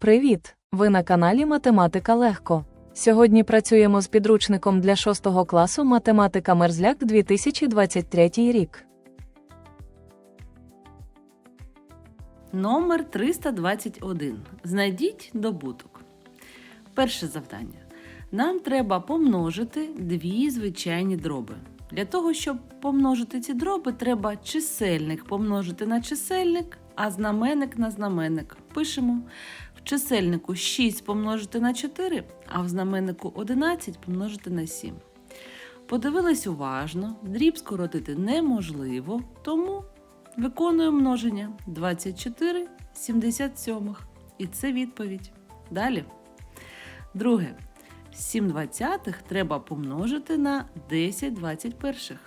Привіт! Ви на каналі Математика Легко. Сьогодні працюємо з підручником для 6 класу Математика Мерзляк 2023 рік. Номер 321. Знайдіть добуток. Перше завдання. Нам треба помножити дві звичайні дроби. Для того, щоб помножити ці дроби, треба чисельник помножити на чисельник, а знаменник на знаменник. Пишемо чисельнику 6 помножити на 4, а в знаменнику 11 помножити на 7. Подивились уважно, дріб скоротити неможливо, тому виконуємо множення 24 77. І це відповідь. Далі. Друге. 7 двадцятих треба помножити на 10 21.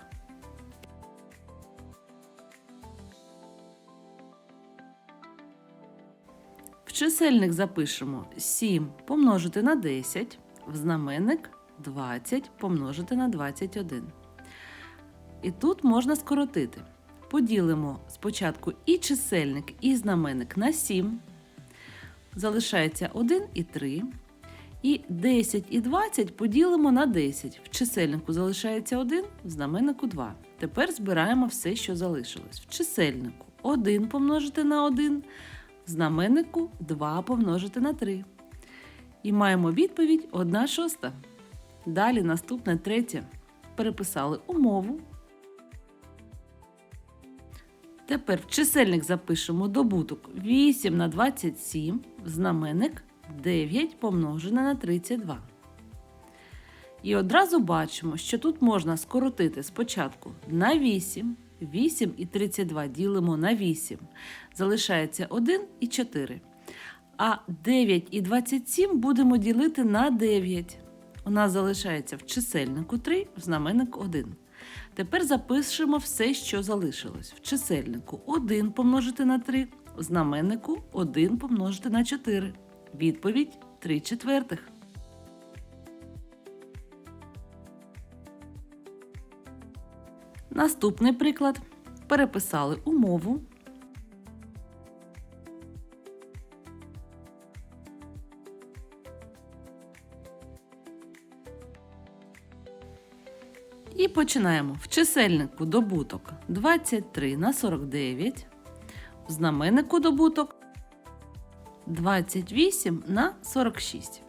Чисельник запишемо 7 помножити на 10, в знаменник 20 помножити на 21. І тут можна скоротити. Поділимо спочатку і чисельник, і знаменник на 7. Залишається 1 і 3. І 10 і 20 поділимо на 10. В чисельнику залишається 1, в знаменнику 2. Тепер збираємо все, що залишилось. В чисельнику 1 помножити на 1, в знаменнику 2 помножити на 3. І маємо відповідь 1 шоста. Далі наступне третє. Переписали умову. Тепер в чисельник запишемо добуток 8 на 27, в знаменник 9 помножене на 32. І одразу бачимо, що тут можна скоротити спочатку на 8. 8 і 32 ділимо на 8. Залишається 1 і 4. А 9 і 27 будемо ділити на 9. У нас залишається в чисельнику 3, в знаменнику 1. Тепер запишемо все, що залишилось. В чисельнику 1 помножити на 3, в знаменнику 1 помножити на 4. Відповідь 3 четвертих. Наступний приклад. Переписали умову. І починаємо. В чисельнику добуток 23 на 49. В знаменнику добуток 28 на 46.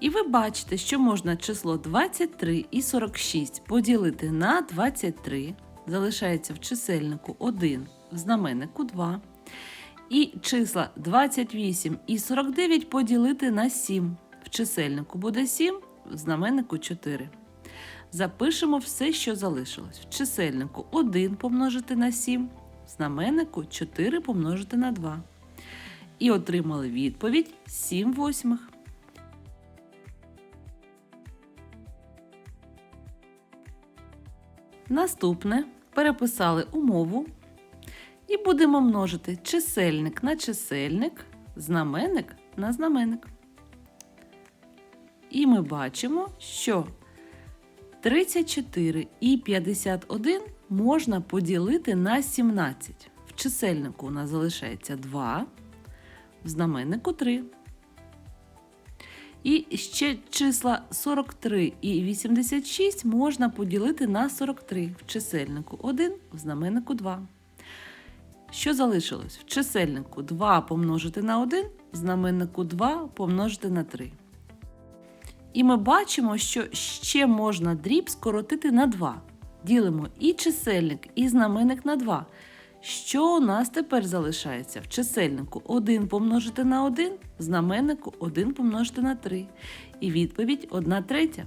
І ви бачите, що можна число 23 і 46 поділити на 23. Залишається в чисельнику 1, в знаменнику 2. І числа 28 і 49 поділити на 7. В чисельнику буде 7, в знаменнику 4. Запишемо все, що залишилось. В чисельнику 1 помножити на 7, в знаменнику 4 помножити на 2. І отримали відповідь 7 восьмих. Наступне переписали умову і будемо множити чисельник на чисельник, знаменник на знаменник. І ми бачимо, що 34 і 51 можна поділити на 17. В чисельнику у нас залишається 2, в знаменнику 3. І ще числа 43 і 86 можна поділити на 43 в чисельнику 1, в знаменнику 2. Що залишилось? В чисельнику 2 помножити на 1, в знаменнику 2 помножити на 3. І ми бачимо, що ще можна дріб скоротити на 2. Ділимо і чисельник, і знаменник на 2. Що у нас тепер залишається? В чисельнику 1 помножити на 1, в знаменнику 1 помножити на 3. І відповідь 1 третя.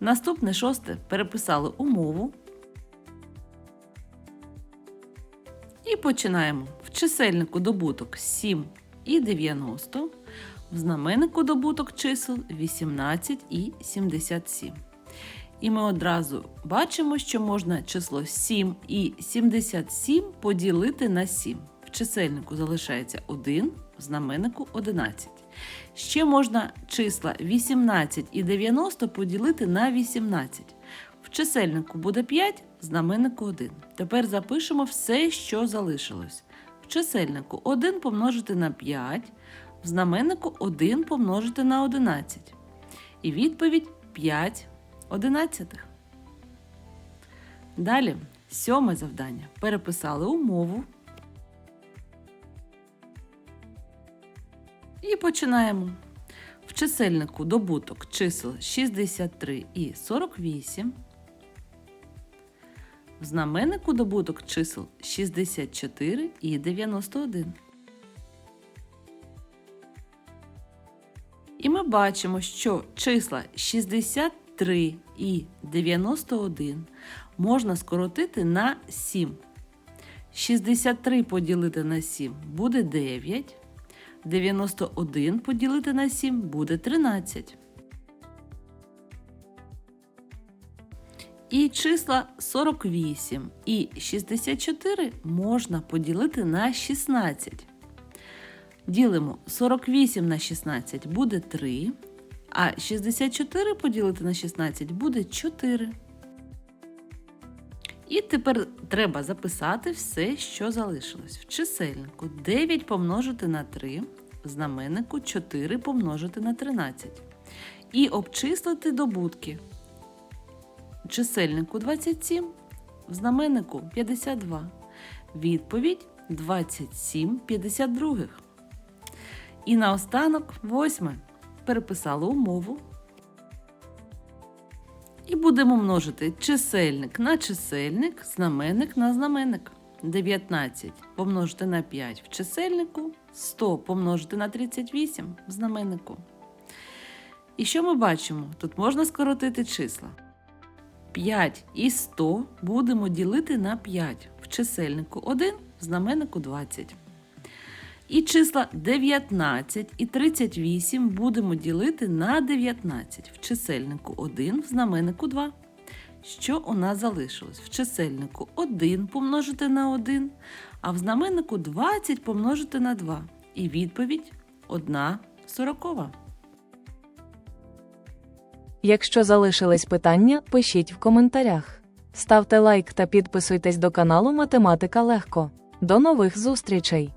Наступне шосте переписали умову. І починаємо. В чисельнику добуток 7 і 90. В знаменнику добуток чисел 18 і 77. І ми одразу бачимо, що можна число 7 і 77 поділити на 7. В чисельнику залишається 1, в знаменнику 11. Ще можна числа 18 і 90 поділити на 18. В чисельнику буде 5, в знаменнику 1. Тепер запишемо все, що залишилось. В чисельнику 1 помножити на 5, в знаменнику 1 помножити на 11. І відповідь 5 одинадцятих. Далі, сьоме завдання. Переписали умову. І починаємо. В чисельнику добуток чисел 63 і 48. В знаменнику добуток чисел 64 і 91. І ми бачимо, що числа 63 і 91 можна скоротити на 7. 63 поділити на 7 буде 9. 91 поділити на 7 буде 13. І числа 48 і 64 можна поділити на 16. Ділимо 48 на 16 буде 3, а 64 поділити на 16 буде 4. І тепер треба записати все, що залишилось. В чисельнику 9 помножити на 3, в знаменнику 4 помножити на 13. І обчислити добутки. Чисельнику 27, в знаменнику 52. Відповідь 27 52. І наостанок восьме. Переписали умову. І будемо множити чисельник на чисельник, знаменник на знаменник. 19 помножити на 5 в чисельнику, 100 помножити на 38 в знаменнику. І що ми бачимо? Тут можна скоротити числа. 5 і 100 будемо ділити на 5 в чисельнику 1, в знаменнику 20. І числа 19 і 38 будемо ділити на 19 в чисельнику 1, в знаменнику 2. Що у нас залишилось? В чисельнику 1 помножити на 1, а в знаменнику 20 помножити на 2. І відповідь 1 сорокова. Якщо залишились питання, пишіть в коментарях. Ставте лайк та підписуйтесь до каналу Математика Легко. До нових зустрічей!